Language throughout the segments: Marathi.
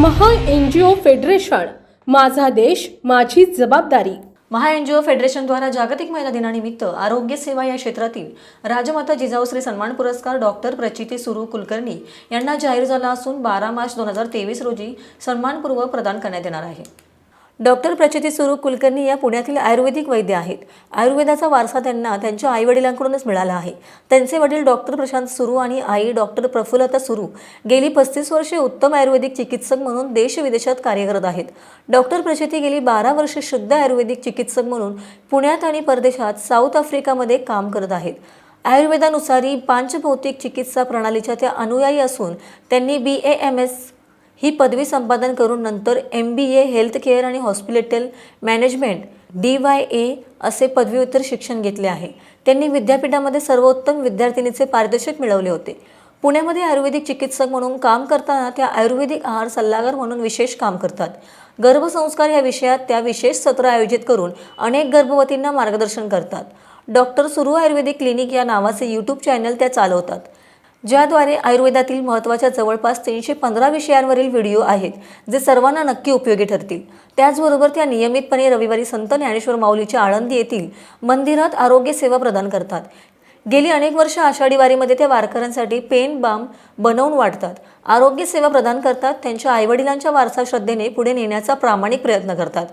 महा एन जी ओ फेडरेशन माझा देश माझी जबाबदारी. महा एन जी ओ फेडरेशनद्वारा जागतिक महिला दिनानिमित्त आरोग्य सेवा या क्षेत्रातील राजमाता जिजाऊश्री सन्मान पुरस्कार डॉक्टर प्रचिती सुरू कुलकर्णी यांना जाहीर झाला असून बारा मार्च दोन हजार तेवीस रोजी सन्मानपूर्व प्रदान करण्यात येणार आहे. डॉक्टर प्रचिती सुरू कुलकर्णी या पुण्यातील आयुर्वेदिक वैद्य आहेत. आयुर्वेदाचा वारसा त्यांना त्यांच्या आईवडिलांकडूनच मिळाला आहे. त्यांचे वडील डॉक्टर प्रशांत सुरू आणि आई डॉक्टर प्रफुल्लता सुरू गेली पस्तीस वर्षे उत्तम आयुर्वेदिक चिकित्सक म्हणून देशविदेशात कार्य करत आहेत. डॉक्टर प्रचिती गेली बारा वर्षे शुद्ध आयुर्वेदिक चिकित्सक म्हणून पुण्यात आणि परदेशात साऊथ आफ्रिकामध्ये काम करत आहेत. आयुर्वेदानुसारी पांचभौतिक चिकित्सा प्रणालीच्या त्या अनुयायी असून त्यांनी बी ए एम एस ही पदवी संपादन करून नंतर M B A health care आणि hospital management D Y A असे पदव्युत्तर शिक्षण घेतले आहे. त्यांनी विद्यापीठामध्ये सर्वोत्तम विद्यार्थिनीचे पारितोषिक मिळवले होते. पुण्यामध्ये आयुर्वेदिक चिकित्सक म्हणून काम करताना त्या आयुर्वेदिक आहार सल्लागार म्हणून विशेष काम करतात. गर्भसंस्कार या विषयात त्या विशेष सत्र आयोजित करून अनेक गर्भवतींना मार्गदर्शन करतात. डॉक्टर सुरू आयुर्वेदिक क्लिनिक या नावाचे यूट्यूब चॅनल त्या चालवतात. ज्याद्वारे आयुर्वेदातील महत्त्वाच्या जवळपास तीनशे पंधरा विषयांवरील व्हिडिओ आहेत जे सर्वांना नक्की उपयोगी ठरतील. त्याचबरोबर त्या नियमितपणे रविवारी संत ज्ञानेश्वर माऊलीच्या आळंदी येथील मंदिरात आरोग्य सेवा प्रदान करतात. गेली अनेक वर्ष आषाढी वारीमध्ये त्या वारकऱ्यांसाठी पेन बाम बनवून वाटतात आरोग्य सेवा प्रदान करतात त्यांच्या आईवडिलांच्या वारसा श्रद्धेने पुढे नेण्याचा प्रामाणिक प्रयत्न करतात.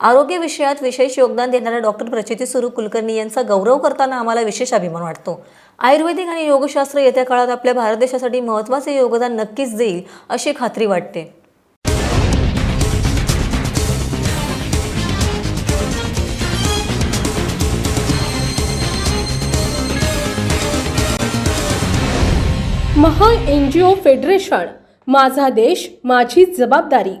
आरोग्य विषयात विशेष योगदान देणाऱ्या डॉक्टर प्रचिती सुरू कुलकर्णी यांचा गौरव करताना आम्हाला विशेष अभिमान वाटतो. आयुर्वेदिक आणि योगशास्त्र येत्या काळात आपल्या भारत देशासाठी महत्त्वाचे योगदान नक्कीच देईल अशी खात्री वाटते. महा एन जी ओ फेडरेशन माझा देश माझी जबाबदारी.